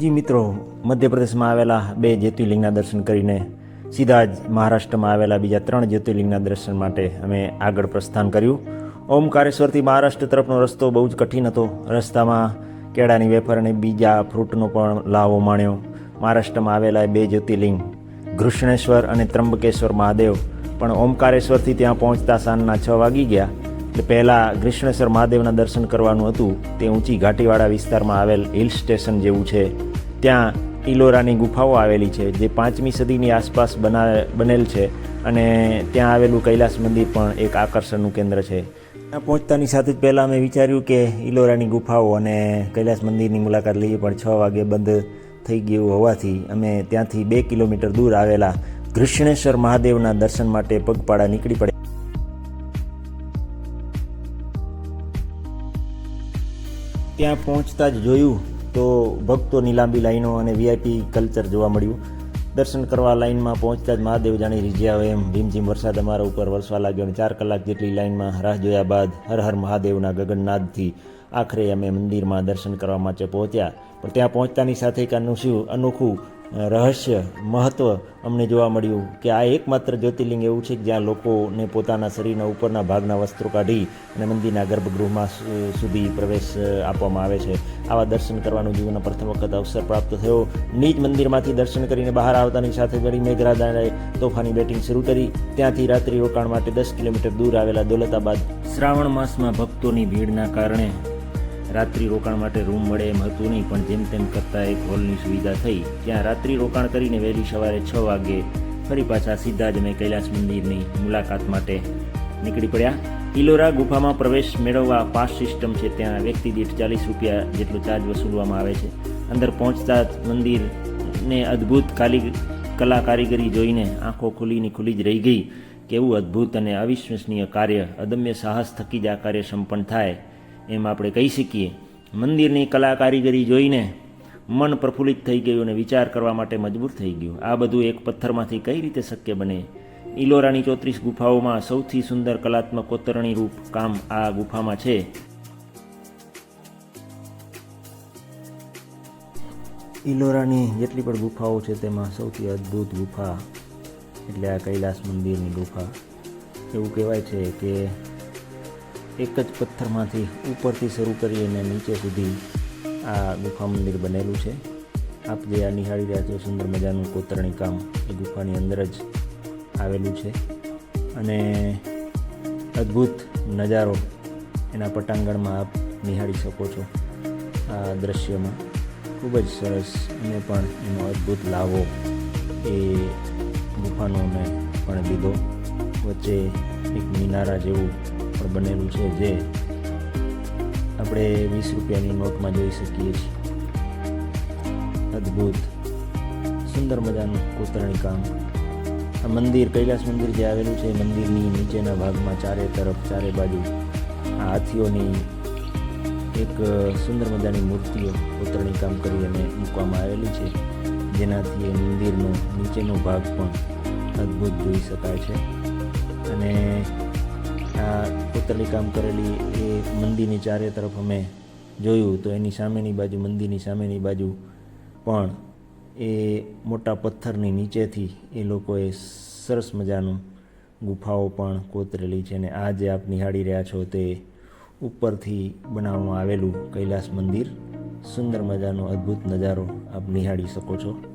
જી મિત્રો, મધ્યપ્રદેશમાં આવેલા બે જ્યોતિર્લિંગના દર્શન કરીને સીધા જ મહારાષ્ટ્રમાં આવેલા બીજા ત્રણ જ્યોતિર્લિંગના દર્શન માટે અમે આગળ પ્રસ્થાન કર્યું. ઓમકારેશ્વરથી મહારાષ્ટ્ર તરફનો રસ્તો બહુ જ કઠિન હતો. રસ્તામાં કેળાની વેફર અને બીજા ફ્રૂટનો પણ લાવો માણ્યો. મહારાષ્ટ્રમાં આવેલા બે જ્યોતિર્લિંગ, ઘૃષ્ણેશ્વર અને ત્રંબકેશ્વર મહાદેવ, પણ ઓમકારેશ્વરથી ત્યાં પહોંચતા સાંજના છ વાગી ગયા. એટલે પહેલાં કૃષ્ણેશ્વર મહાદેવના દર્શન કરવાનું હતું. તે ઊંચી ઘાટીવાળા વિસ્તારમાં આવેલ હિલ સ્ટેશન જેવું છે. ત્યાં ઇલોરાની ગુફાઓ આવેલી છે, જે પાંચમી સદીની આસપાસ બના, બનેલ છે અને ત્યાં આવેલું કૈલાસ મંદિર પણ એક આકર્ષણનું કેન્દ્ર છે. ત્યાં પહોંચતાની સાથે જ પહેલાં અમે વિચાર્યું કે ઇલોરાની ગુફાઓ અને કૈલાસ મંદિરની મુલાકાત લઈએ, પણ છ વાગે બંધ થઈ ગયું હોવાથી અમે ત્યાંથી બે કિલોમીટર દૂર આવેલા ઘૃષ્ણેશ્વર મહાદેવના દર્શન માટે પગપાળા નીકળી પડ્યા. ત્યાં પહોંચતા જ જોયું તો ભક્તોની લાંબી લાઈનો અને વીઆઈપી કલ્ચર જોવા મળ્યું. દર્શન કરવા લાઈનમાં પહોંચતા જ મહાદેવ જાણી રીઝ્યા હોય એમ ભીમજીમ વરસાદ અમારા ઉપર વરસવા લાગ્યો અને ચાર કલાક જેટલી લાઈનમાં રાહ જોયા બાદ હર હર મહાદેવના ગગનનાદથી આખરે અમે મંદિરમાં દર્શન કરવા માટે પહોંચ્યા. પણ ત્યાં પહોંચતાની સાથે એક અનોખું અનોખું રહસ્ય મહત્ત્વ અમને જોવા મળ્યું કે આ એકમાત્ર જ્યોતિર્લિંગ એવું છે કે જ્યાં લોકોને પોતાના શરીરના ઉપરના ભાગના વસ્ત્રો કાઢી અને મંદિરના ગર્ભગૃહમાં સુધી પ્રવેશ આપવામાં આવે છે. આવા દર્શન કરવાનું જીવનનો પ્રથમ વખત અવસર પ્રાપ્ત થયો. નીચ મંદિરમાંથી દર્શન કરીને બહાર આવતાની સાથે વળી મેઘરાજાએ તોફાની બેટિંગ શરૂ કરી. ત્યાંથી રાત્રિ રોકાણ માટે દસ કિલોમીટર દૂર આવેલા દોલતાબાદ શ્રાવણ માસમાં ભક્તોની ભીડના કારણે રાત્રિ રોકાણ માટે રૂમ મળે એમ હતું નહીં, પણ જેમ તેમ કરતાં એક હોલની સુવિધા થઈ. ત્યાં રાત્રિ રોકાણ કરીને વહેલી સવારે છ વાગે ફરી પાછા સીધા જ અમે કૈલાસ મંદિરની મુલાકાત માટે નીકળી પડ્યા. ઇલોરા ગુફામાં પ્રવેશ મેળવવા પાસ સિસ્ટમ છે, ત્યાં વ્યક્તિ દીઠ ચાલીસ રૂપિયા જેટલો ચાર્જ વસૂલવામાં આવે છે. અંદર પહોંચતા જ મંદિરને અદ્ભુત કાલી, કલા કારીગરી જોઈને આંખો ખુલીની ખુલી જ રહી ગઈ. કેવું અદ્ભુત અને અવિશ્વસનીય કાર્ય. અદમ્ય સાહસ થકી જ આ કાર્ય સંપન્ન થાય. એમ આપણે કહી શકીએ. મંદિરની કલા કારીગરી જોઈને મન પ્રફુલ્લિત થઈ ગયું અને વિચાર કરવા માટે મજબૂર થઈ ગયું. આ બધું એક પથ્થરમાંથી કઈ રીતે શક્ય બને? ઇલોરાની ચોત્રીસ ગુફાઓમાં સૌથી સુંદર કલાત્મક કોતરણી રૂપ કામ આ ગુફામાં છે. ઇલોરાની જેટલી પણ ગુફાઓ છે તેમાં સૌથી અદ્ભુત ગુફા એટલે આ કૈલાસ મંદિરની ગુફા. એવું કહેવાય છે કે એક જ પથ્થરમાંથી ઉપરથી શરૂ કરી અને નીચે સુધી આ ગુફા મંદિર બનેલું છે. આપ જે આ નિહાળી રહ્યા છો, સુંદર મજાનું કોતરણી કામ, એ ગુફાની અંદર જ આવેલું છે. અને અદ્ભુત નજારો એના પટાંગણમાં આપ નિહાળી શકો છો આ દ્રશ્યમાં. ખૂબ જ સરસ અને પણ એનો અદ્ભુત લાવો એ ગુફાનો મેં પણ લીધો વચ્ચે એક મિનારા જેવું પણ બનેલું છે જે આપણે વીસ રૂપિયાની નોટમાં જોઈ શકીએ છીએ. અદ્ભુત. સુંદર મજાનું કોતરણી કામ. આ મંદિર, કૈલાસ મંદિર જે આવેલું છે, એ મંદિરની નીચેના ભાગમાં ચારે તરફ, ચારે બાજુ આ હાથીઓની એક સુંદર મજાની મૂર્તિઓ કોતરણી કામ કરી અને મૂકવામાં આવેલી છે. જેનાથી એ મંદિરનો નીચેનો ભાગ પણ અદ્ભુત જોઈ શકાય છે. અને આ કોતરલી કામ કરેલી એ મંદિરની ચારે તરફ અમે જોયું તો એની સામેની બાજુ, મંદિરની સામેની બાજુ પણ એ મોટા પથ્થરની નીચેથી એ લોકોએ સરસ મજાનું ગુફાઓ પણ કોતરેલી છે અને આ જે આપ નિહાળી રહ્યા છો તે ઉપરથી બનાવવામાં આવેલું કૈલાસ મંદિર. સુંદર મજાનો અદ્ભુત નજારો આપ નિહાળી શકો છો.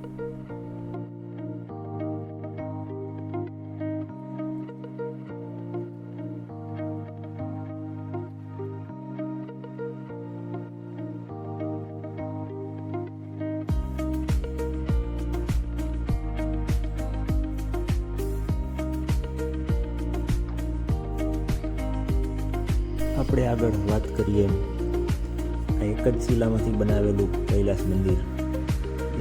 આપણે આગળ વાત કરીએ. આ એક જ શિલામાંથી બનાવેલું કૈલાસ મંદિર.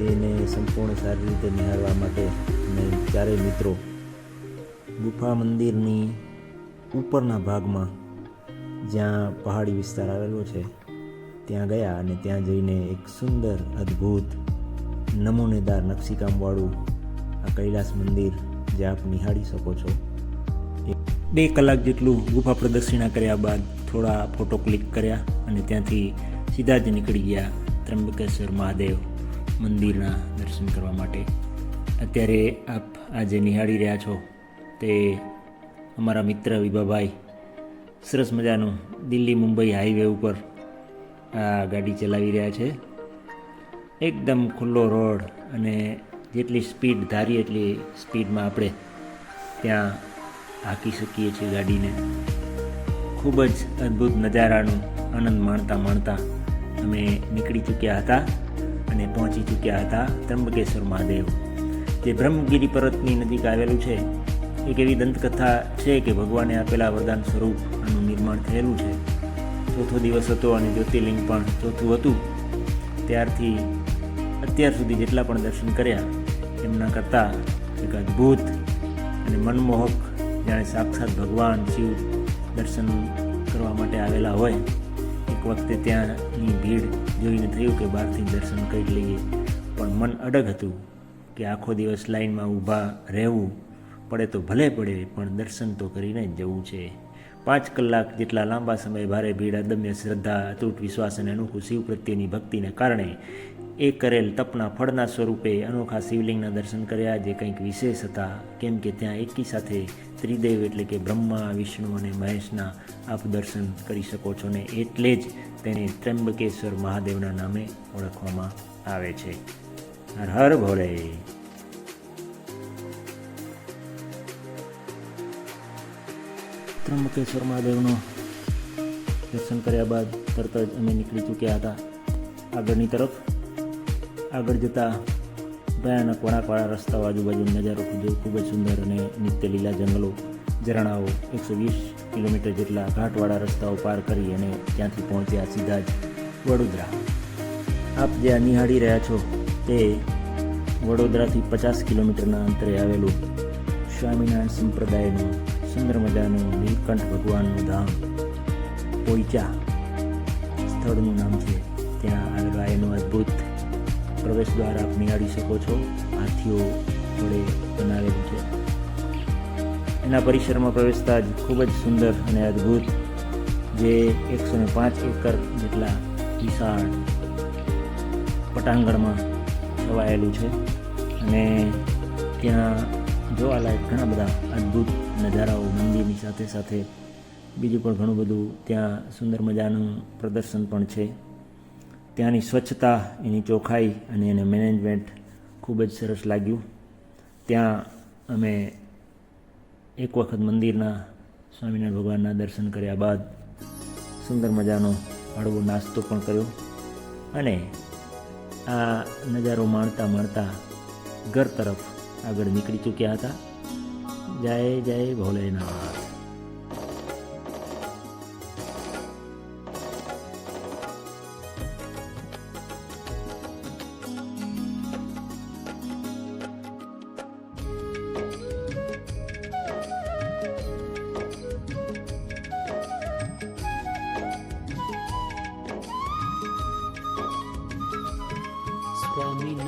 એને સંપૂર્ણ સારી રીતે નિહાળવા માટે અને ચારેય મિત્રો ગુફા મંદિરની ઉપરના ભાગમાં, જ્યાં પહાડી વિસ્તાર આવેલો છે, ત્યાં ગયા અને ત્યાં જઈને એક સુંદર, અદ્ભુત, નમૂનેદાર નકશીકામવાળું આ કૈલાસ મંદિર જે આપ નિહાળી શકો છો. બે કલાક જેટલું ગુફા પ્રદક્ષિણા કર્યા બાદ થોડા ફોટો ક્લિક કર્યા અને ત્યાંથી સીધા જ નીકળી ગયા ત્રંબકેશ્વર મહાદેવ મંદિરના દર્શન કરવા માટે. અત્યારે આપ આજે નિહાળી રહ્યા છો તે અમારા મિત્ર વિભાભાઈ. સરસ મજાનું દિલ્હી મુંબઈ હાઈવે ઉપર આ ગાડી ચલાવી રહ્યા છે. એકદમ ખુલ્લો રોડ અને જેટલી સ્પીડ ધારી એટલી સ્પીડમાં આપણે ત્યાં હાંકી શકીએ છીએ ગાડીને. ખૂબ જ અદ્ભુત નજારાનું આનંદ માણતા માણતા અમે નીકળી ચૂક્યા હતા અને પહોંચી ચૂક્યા હતા ત્રંબકેશ્વર મહાદેવ. જે બ્રહ્મગીરી પર્વતની નજીક આવેલું છે, એક એવી દંતકથા છે કે ભગવાને આપેલા વરદાન સ્વરૂપ આનું નિર્માણ થયેલું છે. ચોથો દિવસ હતો અને જ્યોતિર્લિંગ પણ ચોથું હતું. ત્યારથી અત્યાર સુધી જેટલા પણ દર્શન કર્યા, એમના કરતાં એક અદ્ભુત અને મનમોહક, જાણે સાક્ષાત ભગવાન, શિવ દર્શન કરવા માટે આવેલા હોય, એક વખતે ત્યાંની ભીડ જોઈને થયું કે બહારથી દર્શન કરી લઈએ. પણ મન અડગ હતું કે આખો દિવસ લાઈનમાં ઊભા રહેવું પડે તો ભલે પડે, પણ દર્શન તો કરીને જ જવું છે. પાંચ કલાક જેટલા લાંબા સમય ભારે ભીડ, અદમ્ય શ્રદ્ધા, અતૂટ વિશ્વાસ અને અનોખું શિવ પ્રત્યેની ભક્તિને કારણે એ કરેલ તપના ફળના સ્વરૂપે અનોખા શિવલિંગના દર્શન કર્યા, જે કંઈક વિશેષ હતા. કેમ કે ત્યાં એકી સાથે ત્રિદેવ એટલે કે બ્રહ્મા, વિષ્ણુ અને મહેશના આપ દર્શન કરી શકો છો ને એટલે જ તેને ત્રંબકેશ્વર મહાદેવના નામે ઓળખવામાં આવે છે. હર હર ભોલે ત્રંબકેશ્વર મહાદેવનો દર્શન કર્યા બાદ તરત જ અમે નીકળી ચૂક્યા હતા આગળની તરફ. આગળ જતાં ભયાનક વળાંકવાળા રસ્તાઓ આજુબાજુ નજારો ખૂબ જ સુંદર અને નિત્ય લીલા જંગલો, ઝરણાઓ, એકસો વીસ કિલોમીટર જેટલા ઘાટવાળા રસ્તાઓ પાર કરી અને ત્યાંથી પહોંચ્યા સીધા જ વડોદરા. આપ જે નિહાળી રહ્યા છો, તે વડોદરાથી પચાસ કિલોમીટરના અંતરે આવેલું સ્વામિનારાયણ સંપ્રદાયનું સુંદર મજાનું નીલકંઠ ભગવાનનું ધામ પોઈચા સ્થળનું નામ છે. ત્યાં આવેલું આ એનું અદ્ભુત પ્રવેશ દ્વાર આપ નિહાળી શકો છો. હાથીઓ જોડે બનાવેલું છે. એના પરિસરમાં પ્રવેશતા જ ખૂબ જ સુંદર અને અદ્ભુત જે એકસો ને પાંચ એકર જેટલા વિશાળ પટાંગણમાં છવાયેલું છે. અને ત્યાં જોવાલાયક ઘણા બધા અદ્ભુત નજારાઓ મંદિરની સાથે સાથે બીજું પણ ઘણું બધું ત્યાં સુંદર મજાનું પ્રદર્શન પણ છે. ત્યાંની સ્વચ્છતા એની ચોખ્ખાઈ અને એને મેનેજમેન્ટ ખૂબ જ સરસ લાગ્યું. ત્યાં અમે એક વખત મંદિરના સ્વામિનારાયણ ભગવાનના દર્શન કર્યા બાદ સુંદર મજાનો હળવો નાસ્તો પણ કર્યો અને આ નજારો માણતા માણતા ઘર તરફ આગળ નીકળી ચૂક્યા હતા. જય જય ભોલેનાથ. સ્વામિનારાયણ